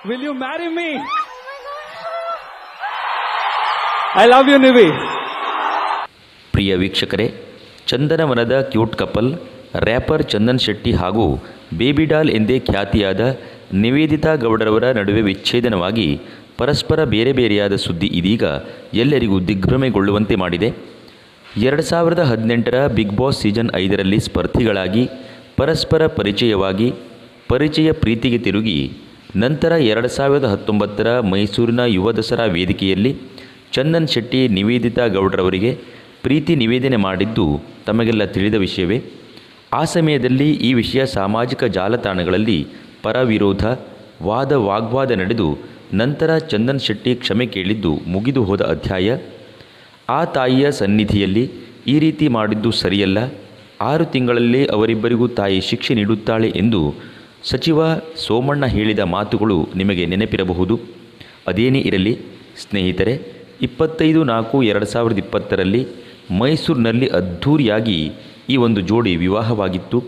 Will you marry me? I love you, Nivi. ಪ್ರಿಯ ವೀಕ್ಷಕರೇ ಚಂದನವನದ cute couple rapper Chandan Shetty ಹಾಗೂ baby doll ಎಂದೇ ಖ್ಯಾತಿಯಾದ ನಿವೇದಿತಾ ಗೌಡರವರ ನಡುವೆ ವಿಚ್ಛೇದನವಾಗಿ ಪರಸ್ಪರ ಬೇರೆ ಬೇರೆಯಾದ ಸುದ್ದಿ ಇದೀಗ ಎಲ್ಲರಿಗೂ ದಿಗ್ಭ್ರಮೆಗೊಳ್ಳುವಂತೆ ಮಾಡಿದೆ ಎರಡು ಸಾವಿರದ ಹದಿನೆಂಟರ ಬಿಗ್ ಬಾಸ್ ಸೀಸನ್ ಐದರಲ್ಲಿ ಸ್ಪರ್ಧಿಗಳಾಗಿ ಪರಸ್ಪರ ಪರಿಚಯವಾಗಿ ಪರಿಚಯ ಪ್ರೀತಿಗೆ ತಿರುಗಿ ನಂತರ ಎರಡು ಸಾವಿರದ ಹತ್ತೊಂಬತ್ತರ ಮೈಸೂರಿನ ಯುವ ದಸರಾ ವೇದಿಕೆಯಲ್ಲಿ ಚಂದನ್ ಶೆಟ್ಟಿ ನಿವೇದಿತಾ ಗೌಡ್ರವರಿಗೆ ಪ್ರೀತಿ ನಿವೇದನೆ ಮಾಡಿದ್ದು ತಮಗೆಲ್ಲ ತಿಳಿದ ವಿಷಯವೇ. ಆ ಸಮಯದಲ್ಲಿ ಈ ವಿಷಯ ಸಾಮಾಜಿಕ ಜಾಲತಾಣಗಳಲ್ಲಿ ಪರವಿರೋಧ, ವಾದ ವಾಗ್ವಾದ ನಡೆದು ನಂತರ ಚಂದನ್ ಶೆಟ್ಟಿ ಕ್ಷಮೆ ಕೇಳಿದ್ದು ಮುಗಿದು ಹೋದ ಅಧ್ಯಾಯ. ಆ ತಾಯಿಯ ಸನ್ನಿಧಿಯಲ್ಲಿ ಈ ರೀತಿ ಮಾಡಿದ್ದು ಸರಿಯಲ್ಲ. ಆರು ತಿಂಗಳಲ್ಲಿ ಅವರಿಬ್ಬರಿಗೂ ತಾಯಿ ಶಿಕ್ಷೆ ನೀಡುತ್ತಾಳೆ ಎಂದು ಸಚಿವ ಸೋಮಣ್ಣ ಹೇಳಿದ ಮಾತುಗಳು ನಿಮಗೆ ನೆನಪಿರಬಹುದು. ಅದೇನೇ ಇರಲಿ, ಸ್ನೇಹಿತರೆ, ಇಪ್ಪತ್ತೈದು ನಾಲ್ಕು ಎರಡು ಸಾವಿರದ ಇಪ್ಪತ್ತರಲ್ಲಿ ಮೈಸೂರಿನಲ್ಲಿ ಅದ್ಧೂರಿಯಾಗಿ ಈ ಒಂದು ಜೋಡಿ ವಿವಾಹವಾಗಿತ್ತು.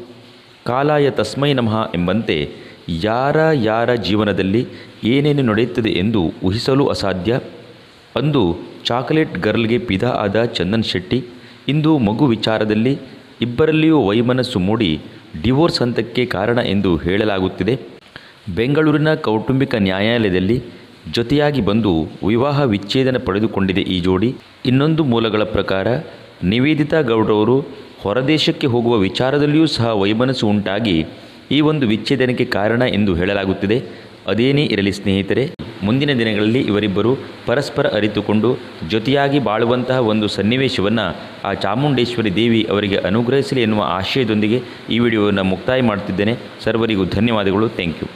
ಕಾಲಾಯ ತಸ್ಮೈ ನಮಃ ಎಂಬಂತೆ ಯಾರ ಯಾರ ಜೀವನದಲ್ಲಿ ಏನೇನು ನಡೆಯುತ್ತದೆ ಎಂದು ಊಹಿಸಲು ಅಸಾಧ್ಯ. ಅಂದು ಚಾಕಲೇಟ್ ಗರ್ಲ್ಗೆ ಪಿದ ಆದ ಚಂದನ್ ಶೆಟ್ಟಿ, ಇಂದು ಮಗು ವಿಚಾರದಲ್ಲಿ ಇಬ್ಬರಲ್ಲಿಯೂ ವೈಮನಸ್ಸು ಮೂಡಿ ಡಿವೋರ್ಸ್ ಹಂತಕ್ಕೆ ಕಾರಣ ಎಂದು ಹೇಳಲಾಗುತ್ತಿದೆ. ಬೆಂಗಳೂರಿನ ಕೌಟುಂಬಿಕ ನ್ಯಾಯಾಲಯದಲ್ಲಿ ಜೊತೆಯಾಗಿ ಬಂದು ವಿವಾಹ ವಿಚ್ಛೇದನ ಪಡೆದುಕೊಂಡಿದೆ ಈ ಜೋಡಿ. ಇನ್ನೊಂದು ಮೂಲಗಳ ಪ್ರಕಾರ, ನಿವೇದಿತಾ ಗೌಡರವರು ಹೊರದೇಶಕ್ಕೆ ಹೋಗುವ ವಿಚಾರದಲ್ಲಿಯೂ ಸಹ ವೈಮನಸ್ಸು ಉಂಟಾಗಿ ಈ ಒಂದು ವಿಚ್ಛೇದನಕ್ಕೆ ಕಾರಣ ಎಂದು ಹೇಳಲಾಗುತ್ತಿದೆ. ಅದೇನೇ ಇರಲಿ ಸ್ನೇಹಿತರೆ ಮುಂದಿನ ದಿನಗಳಲ್ಲಿ ಇವರಿಬ್ಬರು ಪರಸ್ಪರ ಅರಿತುಕೊಂಡು ಜೊತೆಯಾಗಿ ಬಾಳುವಂತಹ ಒಂದು ಸನ್ನಿವೇಶವನ್ನು ಆ ಚಾಮುಂಡೇಶ್ವರಿ ದೇವಿ ಅವರಿಗೆ ಅನುಗ್ರಹಿಸಲಿ ಎನ್ನುವ ಆಶಯದೊಂದಿಗೆ ಈ ವಿಡಿಯೋವನ್ನು ಮುಕ್ತಾಯ ಮಾಡುತ್ತಿದ್ದೇನೆ. ಸರ್ವರಿಗೂ ಧನ್ಯವಾದಗಳು. Thank you.